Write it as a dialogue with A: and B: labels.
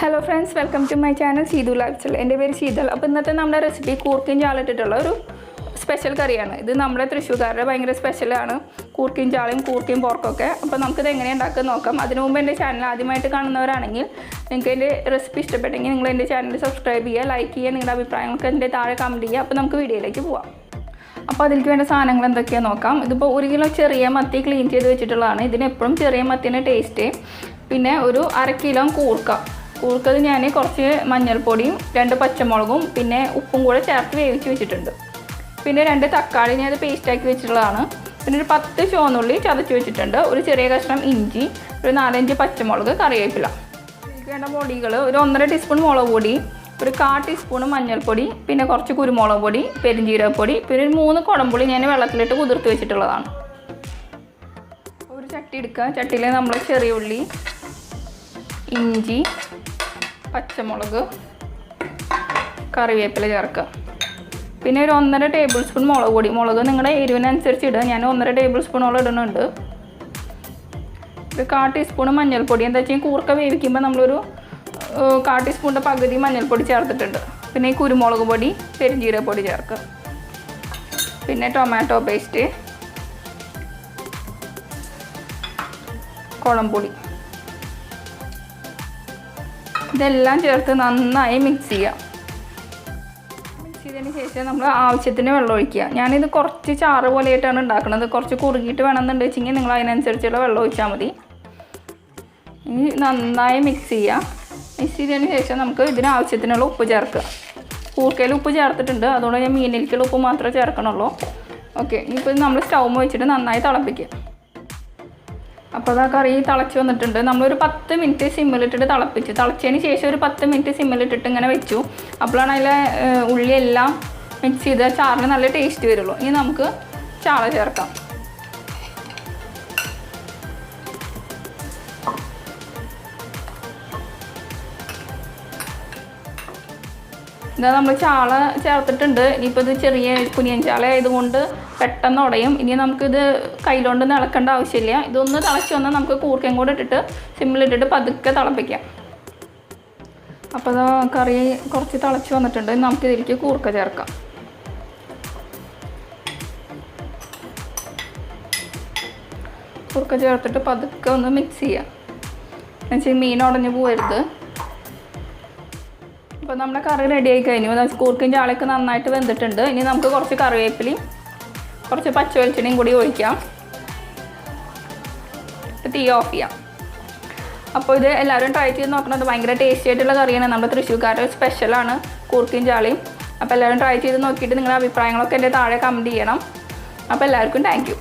A: Hello friends welcome to my channel Seethu Lifestyle എന്റെ പേര് ശീതൽ അപ്പോൾ ഇന്നത്തെ നമ്മുടെ റെസിപ്പി കൂർക്കയും ചാളിട്ടിട്ടുള്ള ഒരു സ്പെഷ്യൽ കറിയാണ്. ഇത് നമ്മുടെ തൃശ്ശൂർക്കാരുടെ ഭയങ്കര സ്പെഷ്യലാണ് കൂർക്കയും ചാളയും കൂർക്കയും പോർക്കൊക്കെ. അപ്പോൾ നമുക്കിത് എങ്ങനെ ഉണ്ടാക്കാൻ നോക്കാം. അതിനു മുമ്പ് എന്റെ ചാനൽ ആദ്യമായിട്ട് കാണുന്നവരാണെങ്കിൽ നിങ്ങൾക്ക് എന്റെ റെസിപ്പി ഇഷ്ടപ്പെട്ടെങ്കിൽ നിങ്ങൾ എന്റെ ചാനൽ സബ്സ്ക്രൈബ് ചെയ്യുക ലൈക്ക് ചെയ്യുക നിങ്ങളുടെ അഭിപ്രായങ്ങൾക്ക് എന്റെ താഴെ കമന്റ് ചെയ്യുക. അപ്പോൾ നമുക്ക് വീഡിയോയിലേക്ക് പോവാം. അപ്പോൾ അതിലേക്ക് വേണ്ട സാധനങ്ങൾ എന്തൊക്കെയാണ് നോക്കാം. ഇതിപ്പോൾ ഒരു കിലോ ചെറിയ മത്തി ക്ലീൻ ചെയ്ത് വെച്ചിട്ടുള്ളതാണ്. ഇതിന് എപ്പോഴും ചെറിയ മത്തിന്റെ ടേസ്റ്റ് പിന്നെ ഒരു അര കിലോ കൂർക്ക. കൂർക്കത് ഞാൻ കുറച്ച് മഞ്ഞൾപ്പൊടിയും രണ്ട് പച്ചമുളകും പിന്നെ ഉപ്പും കൂടെ ചേർത്ത് വേവിച്ച് വെച്ചിട്ടുണ്ട്. പിന്നെ രണ്ട് തക്കാളി ഞാൻ പേസ്റ്റാക്കി വെച്ചിട്ടുള്ളതാണ്. പിന്നെ ഒരു പത്ത് ചുവന്നുള്ളി ചതച്ച് വെച്ചിട്ടുണ്ട്. ഒരു ചെറിയ കഷ്ണം ഇഞ്ചി ഒരു നാലഞ്ച് പച്ചമുളക് കറിവേപ്പില. വേണ്ട പൊടികൾ ഒരു ഒന്നര ടീസ്പൂൺ മുളക് പൊടി ഒരു കാ ടീസ്പൂൺ മഞ്ഞൾപ്പൊടി പിന്നെ കുറച്ച് കുരുമുളക് പൊടി പെരുംജീരകപ്പൊടി പിന്നെ ഒരു മൂന്ന് കുടംപുളി ഞാൻ വെള്ളത്തിലിട്ട് കുതിർത്ത് വെച്ചിട്ടുള്ളതാണ്. ഒരു ചട്ടി എടുക്കുക ചട്ടിയിൽ നമ്മൾ ചെറിയ ഉള്ളി ഇഞ്ചി പച്ചമുളക് കറിവേപ്പില ചേർക്കുക. പിന്നെ ഒരു ഒന്നര ടേബിൾ സ്പൂൺ മുളക് പൊടി. മുളക് നിങ്ങളുടെ എരിവിനനുസരിച്ച് ഇടുക. ഞാൻ ഒന്നര ടേബിൾ സ്പൂണോളം ഇടുന്നുണ്ട്. ഒരു കാ ടീസ്പൂൺ മഞ്ഞൾപ്പൊടി. എന്താ വെച്ചാൽ കൂർക്ക വേവിക്കുമ്പോൾ നമ്മളൊരു കാ ടീസ്പൂണിന്റെ പകുതി മഞ്ഞൾപ്പൊടി ചേർത്തിട്ടുണ്ട്. പിന്നെ ഈ കുരുമുളക് പൊടി പെരിഞ്ജീരകപ്പൊടി ചേർക്കുക. പിന്നെ ടൊമാറ്റോ പേസ്റ്റ് കുളംപൊടി. ഇതെല്ലാം ചേർത്ത് നന്നായി മിക്സ് ചെയ്യാം മിക്സ് ചെയ്തതിന് ശേഷം നമ്മൾ ആവശ്യത്തിന് വെള്ളം ഒഴിക്കുക. ഞാനിത് കുറച്ച് ചാറ് പോലെയായിട്ടാണ് ഉണ്ടാക്കുന്നത്. കുറച്ച് കുറുകിയിട്ട് വേണമെന്നുണ്ട് വെച്ചെങ്കിൽ നിങ്ങൾ അതിനനുസരിച്ചുള്ള വെള്ളം ഒഴിച്ചാൽ മതി. ഇനി നന്നായി മിക്സ് ചെയ്യുക. മിക്സ് ചെയ്തതിന് ശേഷം നമുക്ക് ഇതിന് ആവശ്യത്തിനുള്ള ഉപ്പ് ചേർക്കുക. കൂർക്കയിൽ ഉപ്പ് ചേർത്തിട്ടുണ്ട്. അതുകൊണ്ട് ഞാൻ മീനിലേക്കുള്ള ഉപ്പ് മാത്രമേ ചേർക്കണുള്ളൂ. ഓക്കെ ഇനിയിപ്പോൾ നമ്മൾ സ്റ്റൗ വെച്ചിട്ട് നന്നായി തിളപ്പിക്കുക. അപ്പോൾ അതാ കറി തിളച്ച് വന്നിട്ടുണ്ട്. നമ്മളൊരു പത്ത് മിനിറ്റ് സിമ്മിലിട്ടിട്ട് തിളപ്പിച്ചു. തിളച്ചതിന് ശേഷം ഒരു പത്ത് മിനിറ്റ് സിമ്മിലിട്ടിട്ട് ഇങ്ങനെ വെച്ചു. അപ്പോഴാണ് അതിലെ ഉള്ളിയെല്ലാം മിക്സ് ചെയ്ത് ചാറിന് നല്ല ടേസ്റ്റ് വരുള്ളൂ. ഇനി നമുക്ക് ചാള ചേർക്കാം. ഇതാ നമ്മൾ ചാള ചേർത്തിട്ടുണ്ട്. ഇനിയിപ്പോൾ ഇത് ചെറിയ പുനിയൻ ചാള ആയതുകൊണ്ട് പെട്ടെന്ന് ഉടയും. ഇനി നമുക്കിത് കയ്യിലോണ്ട് നിളക്കേണ്ട ആവശ്യമില്ല. ഇതൊന്ന് തിളച്ച് വന്നാൽ നമുക്ക് കൂർക്കയും കൂടെ ഇട്ടിട്ട് സിമ്മിലിട്ടിട്ട് പതുക്കെ തിളപ്പിക്കാം. അപ്പോൾ ഇതാ കറി കുറച്ച് തിളച്ച് വന്നിട്ടുണ്ട്. ഇനി നമുക്ക് ഇതിലേക്ക് കൂർക്ക ചേർക്കാം. കുറുക്ക ചേർത്തിട്ട് പതുക്കെ ഒന്ന് മിക്സ് ചെയ്യാം. എന്നുവെച്ചാൽ മീൻ ഉടഞ്ഞു പോകരുത് അപ്പോൾ നമ്മുടെ കറി റെഡി ആയി കഴിഞ്ഞു. കൂർക്കിന്റെ ആളൊക്കെ നന്നായിട്ട് വെന്തിട്ടുണ്ട്. ഇനി നമുക്ക് കുറച്ച് കറിവേപ്പിലയും കുറച്ച് പച്ച വെളിച്ചെണ്ണയും കൂടി ഒഴിക്കാം. ഇപ്പം തീ ഓഫ് ചെയ്യാം. അപ്പോൾ ഇത് എല്ലാവരും ട്രൈ ചെയ്ത് നോക്കണത് ഭയങ്കര ടേസ്റ്റി ആയിട്ടുള്ള കറിയാണ്. നമ്മുടെ തൃശ്ശൂർക്കാരുടെ സ്പെഷ്യലാണ് കൂർക്കയും ചാളിയും. അപ്പോൾ എല്ലാവരും ട്രൈ ചെയ്ത് നോക്കിയിട്ട് നിങ്ങളുടെ അഭിപ്രായങ്ങളൊക്കെ എന്റെ താഴെ കമന്റ് ചെയ്യണം. അപ്പോൾ എല്ലാവർക്കും താങ്ക്